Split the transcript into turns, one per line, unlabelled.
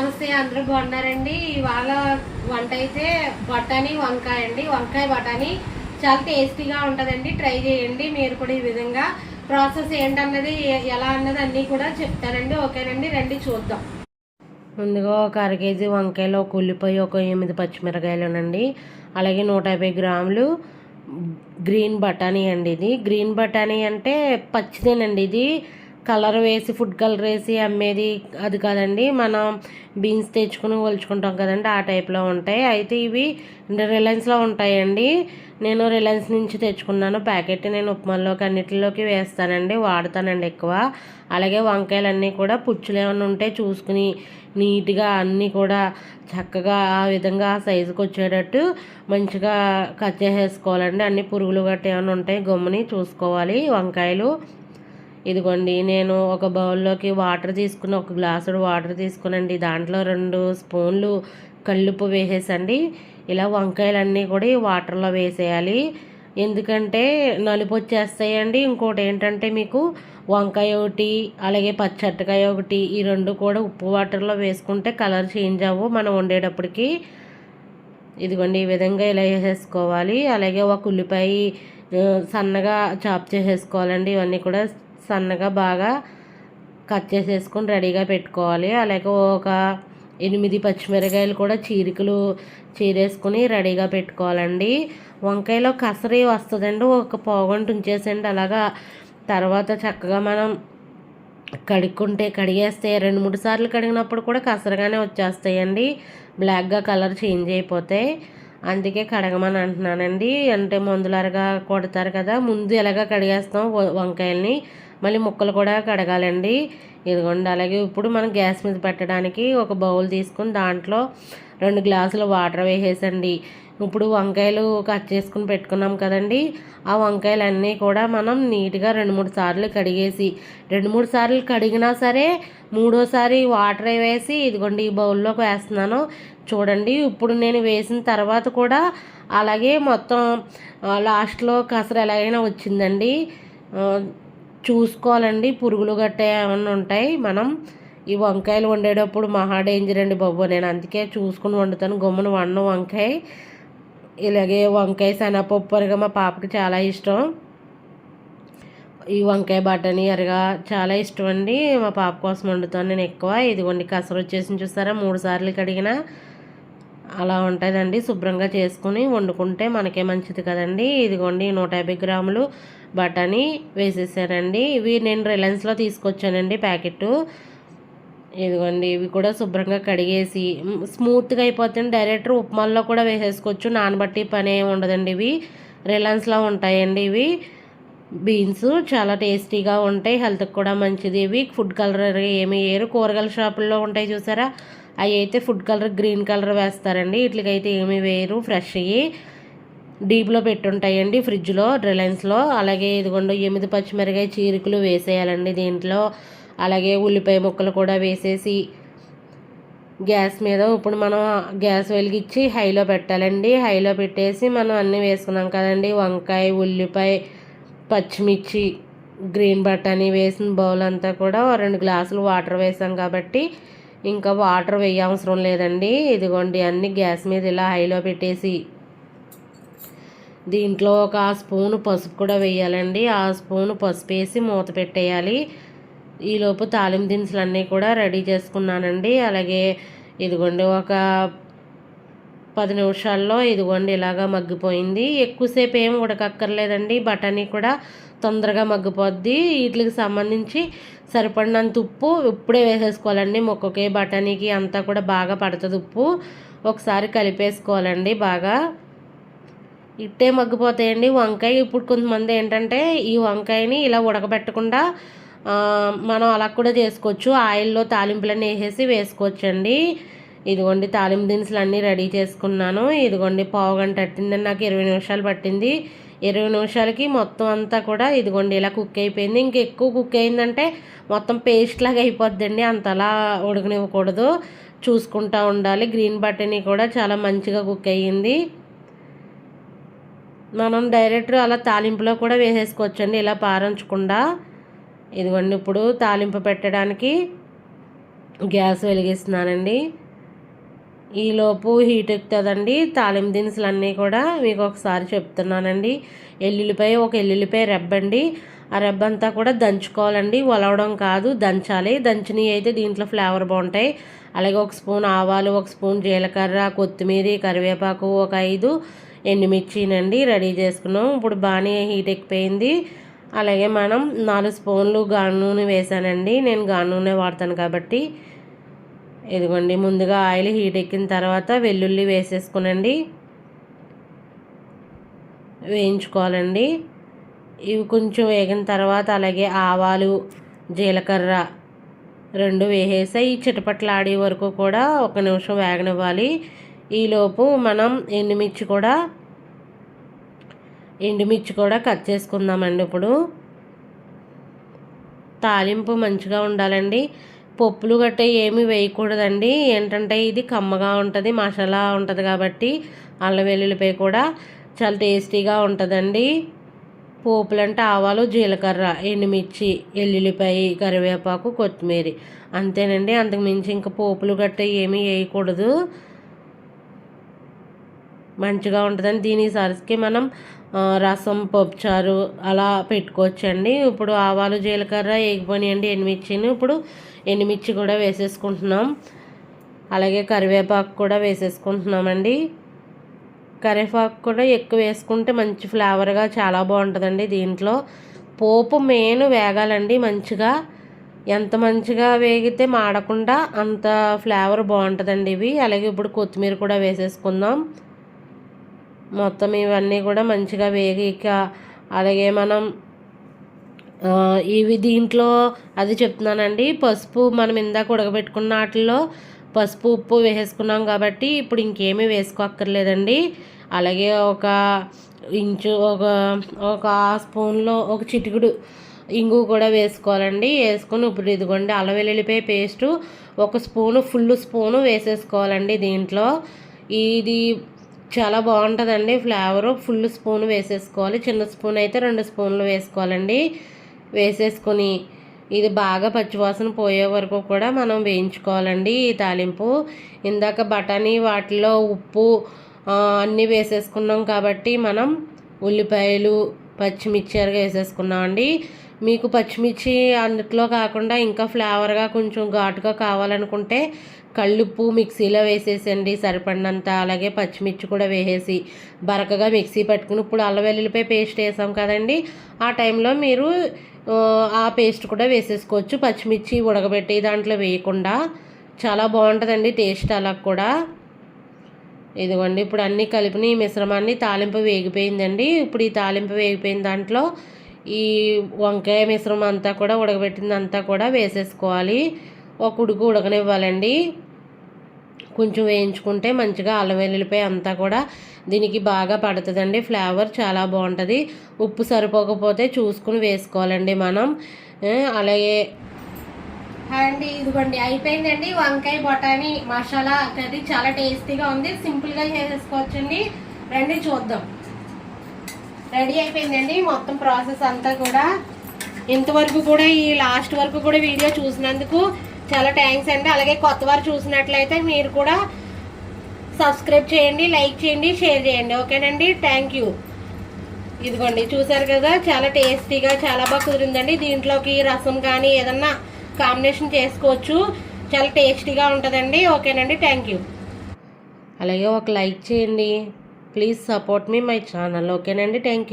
నమస్తే అందరూ బాగున్నారండి. ఇవాళ వంట అయితే బఠానీ వంకాయ అండి. వంకాయ బఠానీ చాలా టేస్టీగా ఉంటుందండి. ట్రై చేయండి మీరు కూడా ఈ విధంగా. ప్రాసెస్ ఏంటన్నది ఎలా అన్నది అన్నీ కూడా చెప్తానండి. ఓకేనండి రండి చూద్దాం. ముందుగా ఒక అర కేజీ వంకాయలు ఒక ఉల్లిపాయ ఒక ఎనిమిది పచ్చిమిరకాయలునండి. అలాగే నూట యాభై గ్రాములు గ్రీన్ బఠానీ అండి ఇది. గ్రీన్ బఠానీ అంటే పచ్చిదేనండి ఇది. కలర్ వేసి ఫుడ్ కలర్ వేసి అమ్మేది అది కాదండి. మనం బీన్స్ తెచ్చుకుని ఒలుచుకుంటాం కదండి ఆ టైప్లో ఉంటాయి. అయితే ఇవి రిలయన్స్లో ఉంటాయండి. నేను రిలయన్స్ నుంచి తెచ్చుకున్నాను. ప్యాకెట్ నేను ఉప్మాల్లోకి అన్నిటిలోకి వేస్తానండి. వాడతానండి ఎక్కువ. అలాగే వంకాయలన్నీ కూడా పుచ్చులు ఏమైనా ఉంటే చూసుకుని నీట్గా అన్నీ కూడా చక్కగా ఆ విధంగా ఆ సైజుకి వచ్చేటట్టు మంచిగా కట్ చేసేసుకోవాలండి. అన్ని పురుగులు గట్ట ఏమైనా ఉంటాయి గమ్ముని చూసుకోవాలి. వంకాయలు ఇదిగోండి నేను ఒక బౌల్లోకి వాటర్ తీసుకుని ఒక గ్లాసుడు వాటర్ తీసుకునండి. దాంట్లో రెండు స్పూన్లు కల్లుప్పు వేసేసండి. ఇలా వంకాయలన్నీ కూడా ఈ వాటర్లో వేసేయాలి. ఎందుకంటే నలుపు వచ్చేస్తాయండి. ఇంకోటి ఏంటంటే మీకు వంకాయ ఒకటి అలాగే పచ్చట్టకాయ ఒకటి ఈ రెండు కూడా ఉప్పు వాటర్లో వేసుకుంటే కలర్ చేంజ్ అవ్వు మనం వండేటప్పటికి. ఇదిగోండి ఈ విధంగా ఇలా వేసేసుకోవాలి. అలాగే ఒక ఉల్లిపాయ సన్నగా చాప్ చేసేసుకోవాలండి. ఇవన్నీ కూడా సన్నగా బాగా కట్ చేసేసుకొని రెడీగా పెట్టుకోవాలి. అలాగే ఒక ఎనిమిది పచ్చిమిరకాయలు కూడా చీరికలు చీరేసుకుని రెడీగా పెట్టుకోవాలండి. వంకాయలో కసరి వస్తుందండి. ఒక పోగొంటు ఉంచేసండి అలాగా తర్వాత చక్కగా మనం కడుక్కుంటే కడిగేస్తే రెండు మూడు సార్లు కడిగినప్పుడు కూడా కసరగానే వచ్చేస్తాయండి. బ్లాక్గా కలర్ చేంజ్ అయిపోతాయి. అందుకే కడగమని అంటున్నానండి. అంటే మందులరగా కొడతారు కదా. ముందు ఎలాగ కడిగేస్తాం వ- వంకాయల్ని? మళ్ళీ ముక్కలు కూడా కడగాలండి. ఇదిగోండి అలాగే ఇప్పుడు మనం గ్యాస్ మీద పెట్టడానికి ఒక బౌల్ తీసుకుని దాంట్లో రెండు గ్లాసులు వాటర్ వేసేసండి. ఇప్పుడు వంకాయలు కట్ చేసుకుని పెట్టుకున్నాం కదండి. ఆ వంకాయలు అన్నీ కూడా మనం నీట్గా రెండు మూడు సార్లు కడిగేసి రెండు మూడు సార్లు కడిగినా సరే మూడోసారి వాటర్ వేసి ఇదిగోండి ఈ బౌల్లోకి వేస్తున్నాను. చూడండి ఇప్పుడు నేను వేసిన తర్వాత కూడా అలాగే మొత్తం లాస్ట్లో కసరు ఎలాగైనా వచ్చిందండి. చూసుకోవాలండి. పురుగులు గట్ట ఏమన్నా ఉంటాయి. మనం ఈ వంకాయలు వండేటప్పుడు మహా డేంజర్ అండి బాబు. నేను అందుకే చూసుకుని వండుతాను. గమ్మున వండను వంకాయ. ఇలాగే వంకాయ శనగపప్పు అరగా మా పాపకి చాలా ఇష్టం. ఈ వంకాయ బఠానీ అరగా చాలా ఇష్టం అండి. మా పాప కోసం వండుతాను నేను ఎక్కువ. ఇదిగోండి కసరు వచ్చేసి చూసారా? మూడు సార్లు కడిగినా. అలా ఉంటుందండి. శుభ్రంగా చేసుకుని వండుకుంటే మనకే మంచిది కదండి. ఇదిగోండి నూట యాభై గ్రాములు బఠానీ వేసేసానండి. ఇవి నేను రిలయన్స్లో తీసుకొచ్చానండి ప్యాకెట్ ఇదిగోండి ఇవి కూడా శుభ్రంగా కడిగేసి స్మూత్గా అయిపోతుంది డైరెక్ట్ ఉప్మాల్లో కూడా వేసేసుకోవచ్చు. నానబట్టి పని ఏమి ఉండదండి ఇవి. రిలయన్స్లో ఉంటాయండి ఇవి. బీన్స్ చాలా టేస్టీగా ఉంటాయి. హెల్త్కి కూడా మంచిది ఇవి. ఫుడ్ కలర్ ఏమి వేయరు కూరగాయల షాపుల్లో ఉంటాయి చూసారా? అవి అయితే ఫుడ్ కలర్ గ్రీన్ కలర్ వేస్తారండి. వీటికైతే ఏమి వేయరు. ఫ్రెష్ అయ్యి డీప్లో పెట్టుంటాయండి ఫ్రిడ్జ్లో రిలయన్స్లో అలాగే ఇదిగోండి ఎనిమిది పచ్చిమిరకాయ చీరికలు వేసేయాలండి దీంట్లో. అలాగే ఉల్లిపాయ ముక్కలు కూడా వేసేసి గ్యాస్ మీద ఇప్పుడు మనం గ్యాస్ వెలిగించి హైలో పెట్టాలండి. హైలో పెట్టేసి మనం అన్నీ వేసుకున్నాం కదండి. వంకాయ ఉల్లిపాయ పచ్చిమిర్చి గ్రీన్ బటానీ వేసిన బౌల్ అంతా కూడా రెండు గ్లాసులు వాటర్ వేసాం కాబట్టి ఇంకా వాటర్ వేయ అవసరం లేదండి. ఇదిగోండి అన్ని గ్యాస్ మీద ఇలా హైలో పెట్టేసి దీంట్లో ఒక స్పూను పసుపు కూడా వేయాలండి. ఆ స్పూను పసుపు వేసి మూత పెట్టేయాలి. ఈలోపు తాలింపు దినుసులు అన్నీ కూడా రెడీ చేసుకున్నానండి. అలాగే ఇదిగోండి ఒక పది నిమిషాల్లో ఇదిగోండి ఇలాగా మగ్గిపోయింది. ఎక్కువసేపు ఏం ఉడకక్కర్లేదండి. బఠానీ కూడా తొందరగా మగ్గిపోద్ది. వీటికి సంబంధించి సరిపడినంత ఉప్పు ఇప్పుడే వేసేసుకోవాలండి. మొక్కకే బఠానీకి అంతా కూడా బాగా పడుతుంది ఉప్పు. ఒకసారి కలిపేసుకోవాలండి బాగా. ఇట్టే మగ్గిపోతాయండి. వంకాయ ఇప్పుడు కొంతమంది ఏంటంటే ఈ వంకాయని ఇలా ఉడకబెట్టకుండా మనం అలా కూడా చేసుకోవచ్చు. ఆయిల్లో తాలింపులన్నీ వేసేసి వేసుకోవచ్చండి. ఇదిగోండి తాలింపు దినుసులు అన్నీ రెడీ చేసుకున్నాను. ఇదిగోండి పావు గంట పట్టిందండి నాకు ఇరవై నిమిషాలు పట్టింది. ఇరవై నిమిషాలకి మొత్తం అంతా కూడా ఇదిగోండి ఇలా కుక్ అయిపోయింది. ఇంక ఎక్కువ కుక్ అయిందంటే మొత్తం పేస్ట్ లాగా అయిపోద్దండి. అంతలా ఉడకనివ్వకూడదు. చూసుకుంటా ఉండాలి. గ్రీన్ బటనీ కూడా చాలా మంచిగా కుక్ అయ్యింది. మనం డైరెక్ట్ అలా తాలింపులో కూడా వేసేసుకోవచ్చండి ఇలా పారంచకుండా. ఇదిగోండి ఇప్పుడు తాలింపు పెట్టడానికి గ్యాస్ వెలిగిస్తున్నానండి. ఈలోపు హీట్ ఎక్కుతుందండి. తాలింపు దినుసులు అన్నీ కూడా మీకు ఒకసారి చెప్తున్నానండి. ఎల్లుల్లిపాయ ఒక ఎల్లుల్లిపాయ రెబ్బండి. ఆ రెబ్బ అంతా కూడా దంచుకోవాలండి. ఒలవడం కాదు దంచాలి. దంచినవి అయితే దీంట్లో ఫ్లేవర్ బాగుంటాయి. అలాగే ఒక స్పూన్ ఆవాలు ఒక స్పూన్ జీలకర్ర కొత్తిమీర కరివేపాకు ఒక ఐదు ఎండుమిర్చినండి రెడీ చేసుకున్నాం. ఇప్పుడు బాగానే హీట్ ఎక్కిపోయింది. అలాగే మనం నాలుగు స్పూన్లు గాను నూనె వేసానండి. నేను గాను నూనె వాడతాను కాబట్టి. ఇదిగోండి ముందుగా ఆయిల్ హీట్ ఎక్కిన తర్వాత వెల్లుల్లి వేసేసుకునండి. వేయించుకోవాలండి. ఇవి కొంచెం వేగిన తర్వాత అలాగే ఆవాలు జీలకర్ర రెండు వేసేసాయి చిటపట్లాడే వరకు కూడా ఒక నిమిషం వేగనివ్వాలి. ఈలోపు మనం ఎండుమిర్చి కూడా ఎండుమిర్చి కూడా కట్ చేసుకుందామండి ఇప్పుడు. తాలింపు మంచిగా ఉండాలండి. పప్పులు గట్ట ఏమి వేయకూడదండి. ఏంటంటే ఇది కమ్మగా ఉంటుంది మసాలా ఉంటుంది కాబట్టి అల్లం వెల్లుల్లిపాయ కూడా చాలా టేస్టీగా ఉంటుందండి. పోపులు అంటే ఆవాలు జీలకర్ర ఎండుమిర్చి ఎల్లుల్లిపాయ కరివేపాకు కొత్తిమీర అంతేనండి. అంతకుమించి ఇంకా పోపులు గట్ట ఏమీ వేయకూడదు. మంచిగా ఉంటుందండి. దీని సరికి మనం రసం పప్పుచారు అలా పెట్టుకోవచ్చండి. ఇప్పుడు ఆవాలు జీలకర్ర వేగిపోయినాయండి ఎండుమిర్చిని. ఇప్పుడు ఎండుమిర్చి కూడా వేసేసుకుంటున్నాం. అలాగే కరివేపాకు కూడా వేసేసుకుంటున్నామండి. కరివేపాకు కూడా ఎక్కువ వేసుకుంటే మంచి ఫ్లేవర్గా చాలా బాగుంటుందండి దీంట్లో. పోపు మెయిన్ వేగాలండి మంచిగా. ఎంత మంచిగా వేగితే మాడకుండా అంత ఫ్లేవర్ బాగుంటుందండి ఇవి. అలాగే ఇప్పుడు కొత్తిమీర కూడా వేసేసుకుందాం. మొత్తం ఇవన్నీ కూడా మంచిగా వేగిక అలాగే మనం ఇవి దీంట్లో అది చెప్తున్నానండి. పసుపు మనం ఇందాక ఉడకబెట్టుకున్న వాటిల్లో పసుపు ఉప్పు వేసేసుకున్నాం కాబట్టి ఇప్పుడు ఇంకేమీ వేసుకోక్కర్లేదండి. అలాగే ఒక ఇంచు ఒక ఒక స్పూన్లో ఒక చిటికుడు ఇంగు కూడా వేసుకోవాలండి. వేసుకొని ఇప్పుడు ఇదిగోండి అల్లం వెల్లుల్లిపాయ పేస్టు ఒక స్పూను ఫుల్ స్పూను వేసేసుకోవాలండి దీంట్లో. ఇది చాలా బాగుంటుందండి ఫ్లేవరు. ఫుల్ స్పూన్ వేసేసుకోవాలి. చిన్న స్పూన్ అయితే రెండు స్పూన్లు వేసుకోవాలండి. వేసేసుకొని ఇది బాగా పచ్చివాసన పోయే వరకు కూడా మనం వేయించుకోవాలండి ఈ తాలింపు. ఇందాక బఠానీ వాటిలో ఉప్పు అన్నీ వేసేసుకున్నాం కాబట్టి మనం ఉల్లిపాయలు పచ్చిమిర్చి వేసేసుకున్నామండి. మీకు పచ్చిమిర్చి అందుట్లో కాకుండా ఇంకా ఫ్లేవర్గా కొంచెం ఘాటుగా కావాలనుకుంటే కళ్ళుప్పు మిక్సీలో వేసేసండి సరిపడినంత. అలాగే పచ్చిమిర్చి కూడా వేసేసి బరకగా మిక్సీ పట్టుకుని ఇప్పుడు అల్లం పేస్ట్ వేసాం కదండి. ఆ టైంలో మీరు ఆ పేస్ట్ కూడా వేసేసుకోవచ్చు. పచ్చిమిర్చి ఉడకబెట్టి దాంట్లో వేయకుండా చాలా బాగుంటుందండి టేస్ట్ అలా కూడా. ఇదిగోండి ఇప్పుడు అన్నీ కలిపిన ఈ మిశ్రమాన్ని తాలింపు వేగిపోయిందండి. ఇప్పుడు ఈ తాలింపు వేగిపోయిన దాంట్లో ఈ వంకాయ మిశ్రమం అంతా కూడా ఉడకబెట్టింది అంతా కూడా వేసేసుకోవాలి. ఒక ఉడుకు ఉడకనివ్వాలండి. కొంచెం వేయించుకుంటే మంచిగా అల్లం వెల్లుల్లిపాయ అంతా కూడా దీనికి బాగా పడుతుందండి. ఫ్లేవర్ చాలా బాగుంటుంది. ఉప్పు సరిపోకపోతే చూసుకుని వేసుకోవాలండి మనం. అలాగే అండి ఇదిగోండి. అయిపోయిందండి వంకాయ బొటానీ మసాలా కర్రీ. చాలా టేస్టీగా ఉంది. సింపుల్గా చేసేసుకోవచ్చండి. రండి చూద్దాం. రెడీ అయిపోయిందండి. మొత్తం ప్రాసెస్ అంతా కూడా ఇంతవరకు కూడా ఈ లాస్ట్ వరకు కూడా వీడియో చూసినందుకు చాలా థ్యాంక్స్ అండి. అలాగే కొత్త వారు చూసినట్లయితే మీరు కూడా సబ్స్క్రైబ్ చేయండి లైక్ చేయండి షేర్ చేయండి. ఓకేనండి? Thank you. ఇదిగోండి చూసారు కదా చాలా టేస్టీగా చాలా బాగా కుదిరిందండి. దీంట్లోకి రసం కానీ ఏదన్నా కాంబినేషన్ చేసుకోవచ్చు. చాలా టేస్టీగా ఉంటుందండి. ఓకేనండి? Thank you. అలాగే ఒక లైక్ చేయండి. Please support me my channel ఓకేనండి థ్యాంక్ యూ